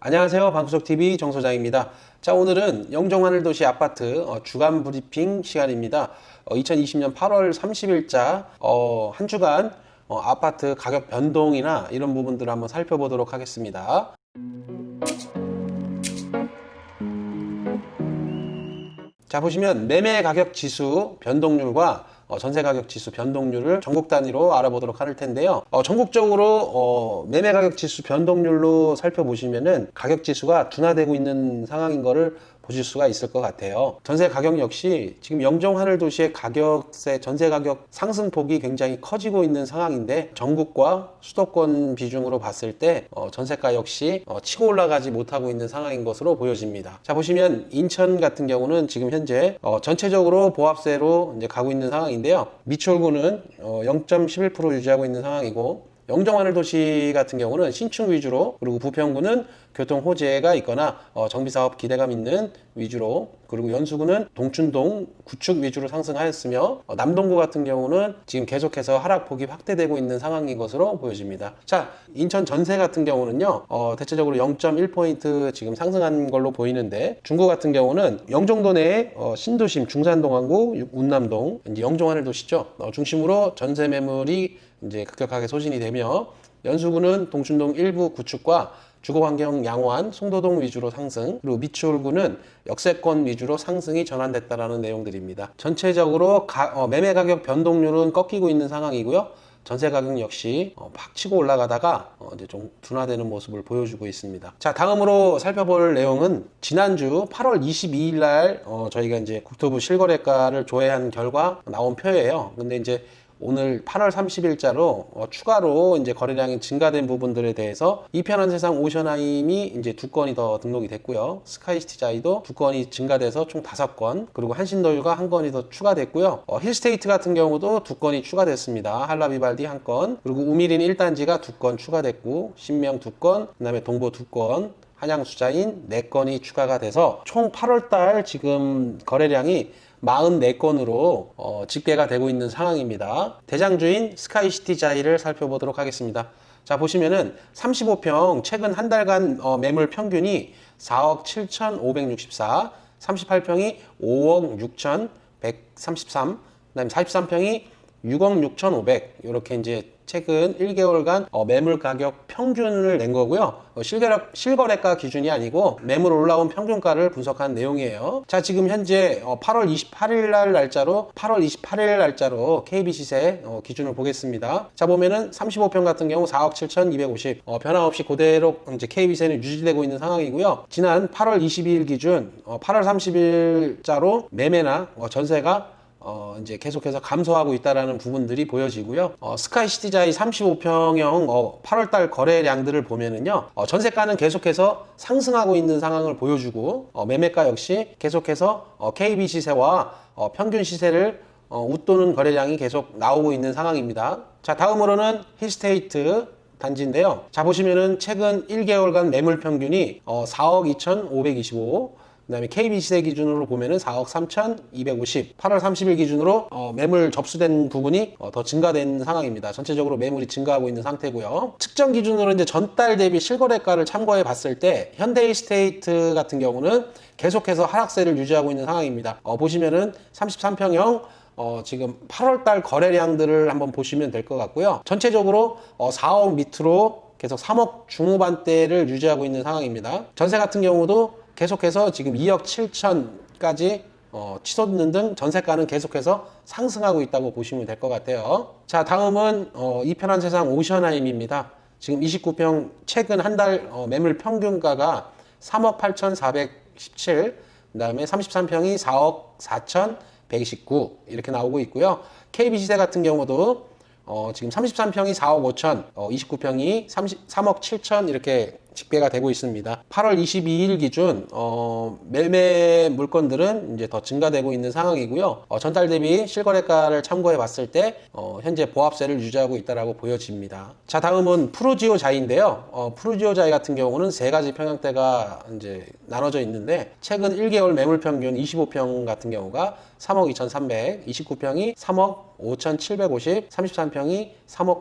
안녕하세요. 방구석 TV 정 소장입니다. 자, 오늘은 영종하늘 도시 아파트 어, 주간 브리핑 시간입니다. 어, 2020년 8월 30일자 어, 한 주간 어, 아파트 가격 변동이나 이런 부분들을 한번 살펴보도록 하겠습니다. 자 보시면 매매 가격 지수 변동률과 어, 전세 가격 지수 변동률을 전국 단위로 알아보도록 할 텐데요. 어, 전국적으로 어, 매매 가격 지수 변동률로 살펴보시면은 가격 지수가 둔화되고 있는 상황인 거를 보실 수가 있을 것 같아요. 전세 가격 역시 지금 영종 하늘 도시의 가격세 전세 가격 상승폭이 굉장히 커지고 있는 상황인데 전국과 수도권 비중으로 봤을 때 어, 전세가 역시 어, 치고 올라가지 못하고 있는 상황인 것으로 보여집니다. 자 보시면 인천 같은 경우는 지금 현재 어, 전체적으로 보합세로 이제 가고 있는 상황인데요. 미추홀구는 어, 0.11% 유지하고 있는 상황이고 영종하늘 도시 같은 경우는 신축 위주로 그리고 부평구는 교통 호재가 있거나 어, 정비 사업 기대감 있는 위주로 그리고 연수구는 동춘동 구축 위주로 상승하였으며 어, 남동구 같은 경우는 지금 계속해서 하락폭이 확대되고 있는 상황인 것으로 보여집니다. 자 인천 전세 같은 경우는요 어, 대체적으로 0.1포인트 지금 상승한 걸로 보이는데 중구 같은 경우는 영종도 내에 어, 신도심 중산동항구 운남동 이제 영종하늘 도시죠 어, 중심으로 전세 매물이 이제 급격하게 소진이 되며 연수구는 동춘동 일부 구축과 주거환경 양호한 송도동 위주로 상승 그리고 미추홀구는 역세권 위주로 상승이 전환됐다라는 내용들입니다. 전체적으로 가- 어, 매매 가격 변동률은 꺾이고 있는 상황이고요. 전세 가격 역시 어, 팍 치고 올라가다가 어, 이제 좀 둔화되는 모습을 보여주고 있습니다. 자, 다음으로 살펴볼 내용은 지난주 8월 22일 날 어, 저희가 이제 국토부 실거래가를 조회한 결과 나온 표예요. 근데 이제 오늘 8월 30일자로 어, 추가로 이제 거래량이 증가된 부분들에 대해서 이편한 세상 오션하임이 이제 두 건이 더 등록이 됐고요. 스카이시티자이도 두 건이 증가돼서 총 다섯 건, 그리고 한신더유가 한 건이 더 추가됐고요. 어, 힐스테이트 같은 경우도 두 건이 추가됐습니다. 한라비발디 한 건, 그리고 우미린 1단지가 두 건 추가됐고, 신명 두 건, 그 다음에 동보 두 건, 한양 수자인 4건이 추가가 돼서 총 8월달 지금 거래량이 44건으로 어, 집계가 되고 있는 상황입니다. 대장주인 스카이시티 자이를 살펴보도록 하겠습니다. 자 보시면은 35평 최근 한 달간 어, 매물 평균이 4억 7,564, 38평이 5억 6,133, 그다음에 43평이 6억 6,500 이렇게 이제 최근 1개월간 어, 매물 가격 평균을 낸 거고요. 어, 실거래, 실거래가 기준이 아니고 매물 올라온 평균가를 분석한 내용이에요. 자, 지금 현재 어, 8월 28일 날 날짜로 8월 28일 날짜로 KB 시세 어, 기준을 보겠습니다. 자, 보면은 35평 같은 경우 4억 7,250 어, 변함없이 그대로 이제 KB 시세는 유지되고 있는 상황이고요. 지난 8월 22일 기준 어, 8월 30일자로 매매나 어, 전세가 어, 이제 계속해서 감소하고 있다라는 부분들이 보여지고요. 어, 스카이시티자이 35평형 어, 8월달 거래량들을 보면은요, 어, 전세가는 계속해서 상승하고 있는 상황을 보여주고, 어, 매매가 역시 계속해서 어, KB 시세와 어, 평균 시세를 어, 웃도는 거래량이 계속 나오고 있는 상황입니다. 자, 다음으로는 힐스테이트 단지인데요. 자, 보시면은 최근 1개월간 매물 평균이 어, 4억 2,525, 그다음에 KB 시세 기준으로 보면은 4억 3,250. 8월 30일 기준으로 어, 매물 접수된 부분이 어, 더 증가된 상황입니다. 전체적으로 매물이 증가하고 있는 상태고요. 측정 기준으로 이제 전달 대비 실거래가를 참고해 봤을 때 현대이스테이트 같은 경우는 계속해서 하락세를 유지하고 있는 상황입니다. 어, 보시면은 33평형 어, 지금 8월달 거래량들을 한번 보시면 될 것 같고요. 전체적으로 어, 4억 밑으로 계속 3억 중후반대를 유지하고 있는 상황입니다. 전세 같은 경우도 계속해서 지금 2억 7천까지 어, 치솟는 등 전세가는 계속해서 상승하고 있다고 보시면 될 것 같아요. 자, 다음은 어, 이편한 세상 오션하임입니다. 지금 29평 최근 한달 어, 매물 평균가가 3억 8,417, 그 다음에 33평이 4억 4,129 이렇게 나오고 있고요. KB 시세 같은 경우도 어, 지금 33평이 4억 5천, 어, 29평이 30, 3억 7천 이렇게 집계가 되고 있습니다. 8월 22일 기준 어, 매매 물건들은 이제 더 증가되고 있는 상황이고요. 어, 전달 대비 실거래가를 참고해 봤을 때 어, 현재 보합세를 유지하고 있다라고 보여집니다. 자 다음은 프루지오자인데요. 어, 프루지오자이 같은 경우는 세 가지 평형대가 이제 나눠져 있는데 최근 1개월 매물 평균 25평 같은 경우가 3억 2,300, 29평이 3억 5,750, 33평이 3억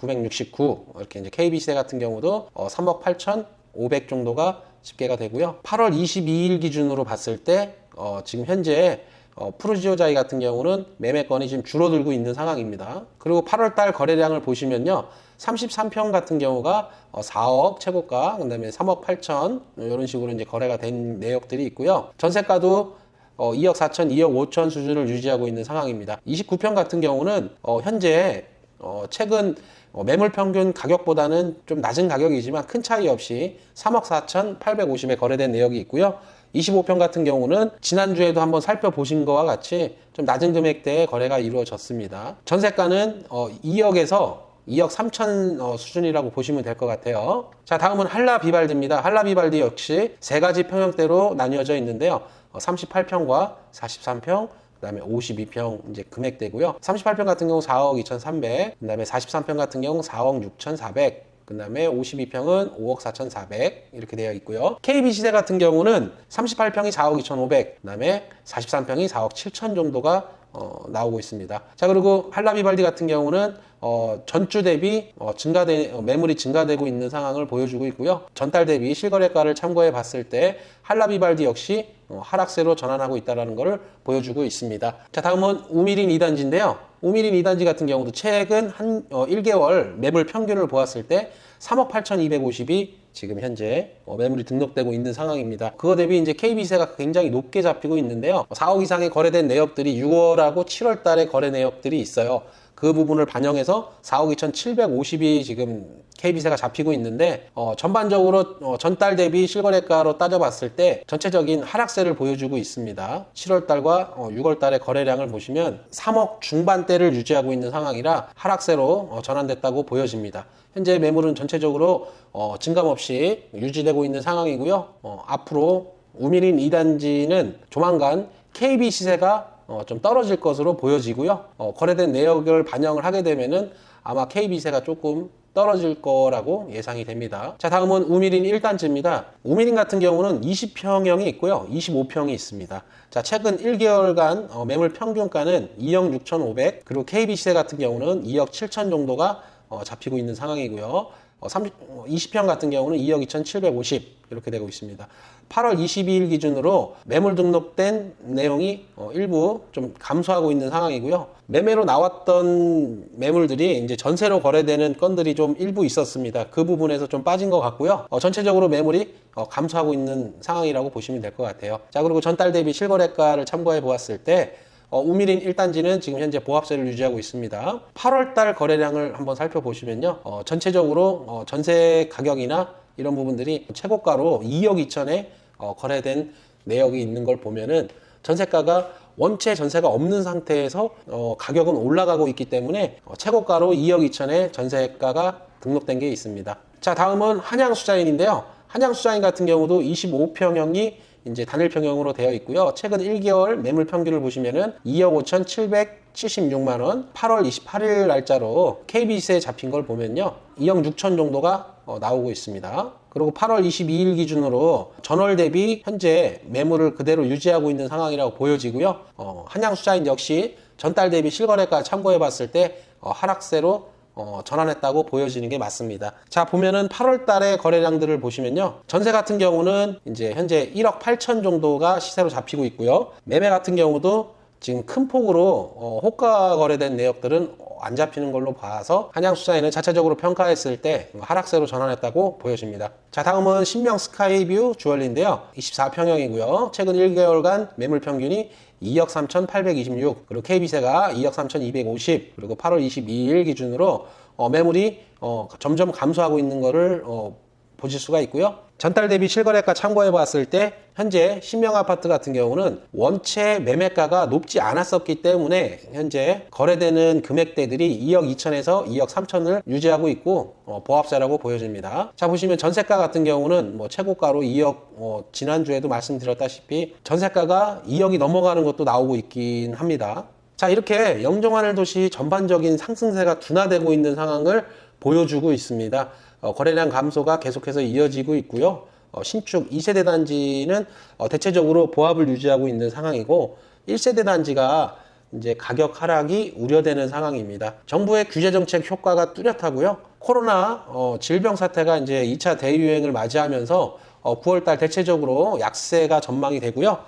9,969 이렇게 이제 KB세 같은 경우도 어, 3억 8,500 정도가 집계가 되고요. 8월 22일 기준으로 봤을 때 어, 지금 현재 어, 프루지오자이 같은 경우는 매매건이 지금 줄어들고 있는 상황입니다. 그리고 8월 달 거래량을 보시면요. 33평 같은 경우가 어, 4억 최고가, 그 다음에 3억 8천, 이런 식으로 이제 거래가 된 내역들이 있고요. 전세가도 어, 2억 4천, 2억 5천 수준을 유지하고 있는 상황입니다. 29평 같은 경우는 어, 현재 어, 최근 어, 매물 평균 가격보다는 좀 낮은 가격이지만 큰 차이 없이 3억 4천 850에 거래된 내역이 있고요. 25평 같은 경우는 지난주에도 한번 살펴보신 것과 같이 좀 낮은 금액대의 거래가 이루어졌습니다. 전세가는 어, 2억에서 2억 3천 어, 수준이라고 보시면 될 것 같아요. 자, 다음은 한라 비발디입니다. 한라 비발디 역시 세 가지 평형대로 나뉘어져 있는데요. 어, 38평과 43평, 그다음에 52평 이제 금액대고요. 38평 같은 경우 4억 2,300, 그다음에 43평 같은 경우 4억 6,400, 그 다음에 52평은 5억 4,400 이렇게 되어 있고요. KB 시대 같은 경우는 38평이 4억 2,500, 그 다음에 43평이 4억 7천 정도가 어, 나오고 있습니다. 자 그리고 한라비발디 같은 경우는 어, 전주 대비 어, 증가되 어, 매물이 증가되고 있는 상황을 보여주고 있고요. 전달 대비 실거래가를 참고해 봤을 때 한라비발디 역시 어, 하락세로 전환하고 있다는 것을 보여주고 있습니다. 자 다음은 우미린 2단지인데요. 우미린 2단지 같은 경우도 최근 한 어, 1개월 매물 평균을 보았을 때 3억 8,250이 지금 현재 어, 매물이 등록되고 있는 상황입니다. 그거 대비 이제 KB세가 굉장히 높게 잡히고 있는데요. 4억 이상의 거래된 내역들이 6월하고 7월 달에 거래 내역들이 있어요. 그 부분을 반영해서 4억 2,750이 지금 KB세가 잡히고 있는데 어, 전반적으로 어, 전달 대비 실거래가로 따져봤을 때 전체적인 하락세를 보여주고 있습니다. 7월 달과 어, 6월 달의 거래량을 보시면 3억 중반대를 유지하고 있는 상황이라 하락세로 어, 전환됐다고 보여집니다. 현재 매물은 전체적으로 어, 증감 없이 유지되고 있는 상황이고요. 어, 앞으로 우미린 2단지는 조만간 KB 시세가 어, 좀 떨어질 것으로 보여지고요. 어, 거래된 내역을 반영을 하게 되면은 아마 KB세가 조금 떨어질 거라고 예상이 됩니다. 자, 다음은 우미린 1단지입니다. 우미린 같은 경우는 20평형이 있고요. 25평이 있습니다. 자, 최근 1개월간 어, 매물 평균가는 2억 6,500, 그리고 KB세 같은 경우는 2억 7천 정도가 어, 잡히고 있는 상황이고요. 어, 30, 어, 20평 같은 경우는 2억 2,750 이렇게 되고 있습니다. 8월 22일 기준으로 매물 등록된 내용이 어, 일부 좀 감소하고 있는 상황이고요. 매매로 나왔던 매물들이 이제 전세로 거래되는 건들이 좀 일부 있었습니다. 그 부분에서 좀 빠진 것 같고요. 어, 전체적으로 매물이 어, 감소하고 있는 상황이라고 보시면 될 것 같아요. 자, 그리고 전달 대비 실거래가를 참고해 보았을 때 어, 우미린 1단지는 지금 현재 보합세를 유지하고 있습니다. 8월달 거래량을 한번 살펴보시면요. 어, 전체적으로 어, 전세 가격이나 이런 부분들이 최고가로 2억 2천에 어, 거래된 내역이 있는 걸 보면은 전세가가 원체 전세가 없는 상태에서 어, 가격은 올라가고 있기 때문에 어, 최고가로 2억 2천에 전세가가 등록된 게 있습니다. 자 다음은 한양 수자인인데요. 한양 수자인 같은 경우도 25평형이 이제 단일 평형으로 되어 있고요. 최근 1개월 매물 평균을 보시면은 2억 5,776만 원, 8월 28일 날짜로 KBS에 잡힌 걸 보면요. 2억 6천 정도가 어, 나오고 있습니다. 그리고 8월 22일 기준으로 전월 대비 현재 매물을 그대로 유지하고 있는 상황이라고 보여지고요. 어, 한양수자인 역시 전달 대비 실거래가 참고해 봤을 때 어, 하락세로 어, 전환했다고 보여지는 게 맞습니다. 자, 보면은 8월 달의 거래량들을 보시면요. 전세 같은 경우는 이제 현재 1억 8천 정도가 시세로 잡히고 있고요. 매매 같은 경우도 지금 큰 폭으로 어, 호가 거래된 내역들은 안 잡히는 걸로 봐서 한양수자인은 자체적으로 평가했을 때 하락세로 전환했다고 보여집니다. 자, 다음은 신명 스카이뷰 주얼리인데요. 24평형이고요. 최근 1개월간 매물 평균이 2억 3,826 그리고 KB세가 2억 3,250 그리고 8월 22일 기준으로 어, 매물이 어, 점점 감소하고 있는 거를 어, 보실 수가 있고요. 전달 대비 실거래가 참고해 봤을 때 현재 신명 아파트 같은 경우는 원체 매매가가 높지 않았었기 때문에 현재 거래되는 금액대들이 2억 2천에서 2억 3천을 유지하고 있고 어, 보합세라고 보여집니다. 자 보시면 전세가 같은 경우는 뭐 최고가로 2억 어, 지난주에도 말씀드렸다시피 전세가가 2억이 넘어가는 것도 나오고 있긴 합니다. 자 이렇게 영종하늘 도시 전반적인 상승세가 둔화되고 있는 상황을 보여주고 있습니다. 어, 거래량 감소가 계속해서 이어지고 있고요. 어, 신축 2세대 단지는 어, 대체적으로 보합을 유지하고 있는 상황이고 1세대 단지가 이제 가격 하락이 우려되는 상황입니다. 정부의 규제 정책 효과가 뚜렷하고요. 코로나 어, 질병 사태가 이제 2차 대유행을 맞이하면서 어, 9월달 대체적으로 약세가 전망이 되고요.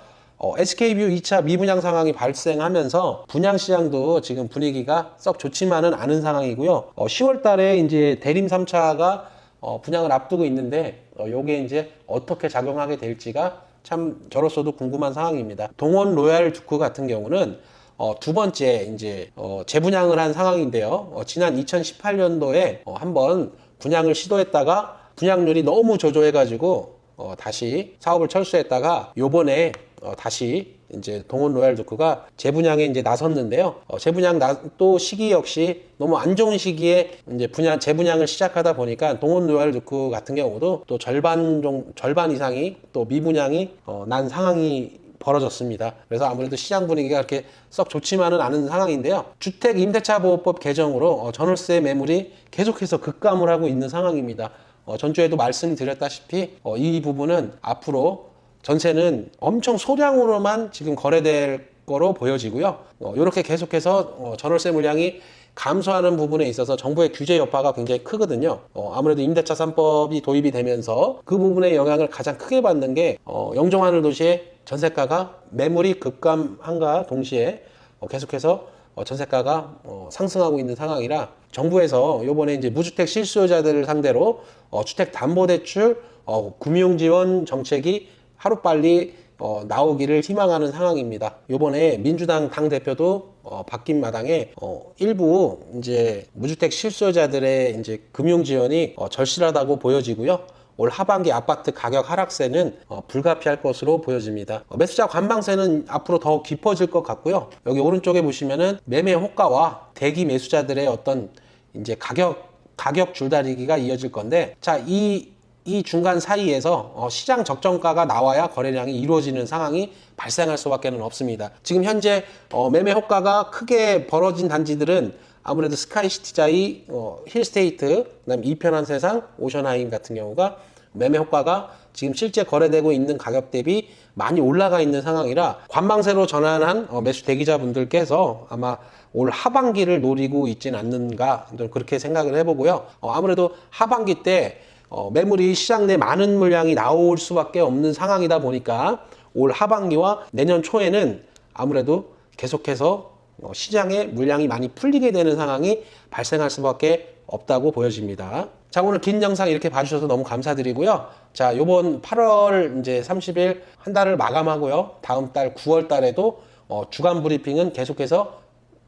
어, SK뷰 2차 미분양 상황이 발생하면서 분양 시장도 지금 분위기가 썩 좋지만은 않은 상황이고요. 어, 10월 달에 이제 대림 3차가 어, 분양을 앞두고 있는데 어, 요게 이제 어떻게 작용하게 될지가 참 저로서도 궁금한 상황입니다. 동원 로얄 두크 같은 경우는 어, 두 번째 이제 어, 재분양을 한 상황인데요. 어, 지난 2018년도에 어, 한번 분양을 시도했다가 분양률이 너무 저조해가지고 어, 다시 사업을 철수했다가 요번에 어, 다시 이제 동원 로얄 두크가 재분양에 이제 나섰는데요. 어, 재분양 나, 또 시기 역시 너무 안 좋은 시기에 이제 분양 재분양을 시작하다 보니까 동원 로얄 두크 같은 경우도 또 절반 정 절반 이상이 또 미분양이 어, 난 상황이 벌어졌습니다. 그래서 아무래도 시장 분위기가 그렇게 썩 좋지만은 않은 상황인데요. 주택 임대차 보호법 개정으로 어, 전월세 매물이 계속해서 급감을 하고 있는 상황입니다. 어, 전주에도 말씀드렸다시피 어, 이 부분은 앞으로 전세는 엄청 소량으로만 지금 거래될 거로 보여지고요. 어, 이렇게 계속해서 어, 전월세 물량이 감소하는 부분에 있어서 정부의 규제 여파가 굉장히 크거든요. 어, 아무래도 임대차 3법이 도입이 되면서 그 부분의 영향을 가장 크게 받는 게 어, 영종하늘 도시의 전세가가 매물이 급감한가 동시에 어, 계속해서 어, 전세가가 어, 상승하고 있는 상황이라 정부에서 요번에 이제 무주택 실수요자들을 상대로 어, 주택 담보 대출 어, 금융 지원 정책이 하루빨리 어, 나오기를 희망하는 상황입니다. 요번에 민주당 당 대표도 어, 바뀐 마당에 어, 일부 이제 무주택 실수요자들의 이제 금융 지원이 어, 절실하다고 보여지고요. 올 하반기 아파트 가격 하락세는 어, 불가피할 것으로 보여집니다. 어, 매수자 관방세는 앞으로 더 깊어질 것 같고요. 여기 오른쪽에 보시면은 매매 호가와 대기 매수자들의 어떤 이제 가격 가격 줄다리기가 이어질 건데 자 이 이 중간 사이에서 어, 시장 적정가가 나와야 거래량이 이루어지는 상황이 발생할 수밖에 는 없습니다. 지금 현재 어, 매매 호가가 크게 벌어진 단지들은 아무래도 스카이시티자이, 어, 힐스테이트, 그다음 이편한 세상, 오션하임 같은 경우가 매매 효과가 지금 실제 거래되고 있는 가격 대비 많이 올라가 있는 상황이라 관망세로 전환한 어, 매수 대기자분들께서 아마 올 하반기를 노리고 있진 않는가 좀 그렇게 생각을 해보고요. 어, 아무래도 하반기 때 어, 매물이 시장 내 많은 물량이 나올 수밖에 없는 상황이다 보니까 올 하반기와 내년 초에는 아무래도 계속해서 어, 시장에 물량이 많이 풀리게 되는 상황이 발생할 수밖에 없다고 보여집니다. 자, 오늘 긴 영상 이렇게 봐주셔서 너무 감사드리고요. 자, 요번 8월 이제 30일 한 달을 마감하고요. 다음 달 9월 달에도 어, 주간 브리핑은 계속해서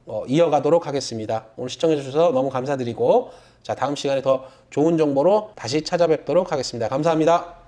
어, 이어가도록 하겠습니다. 오늘 시청해주셔서 너무 감사드리고, 자, 다음 시간에 더 좋은 정보로 다시 찾아뵙도록 하겠습니다. 감사합니다.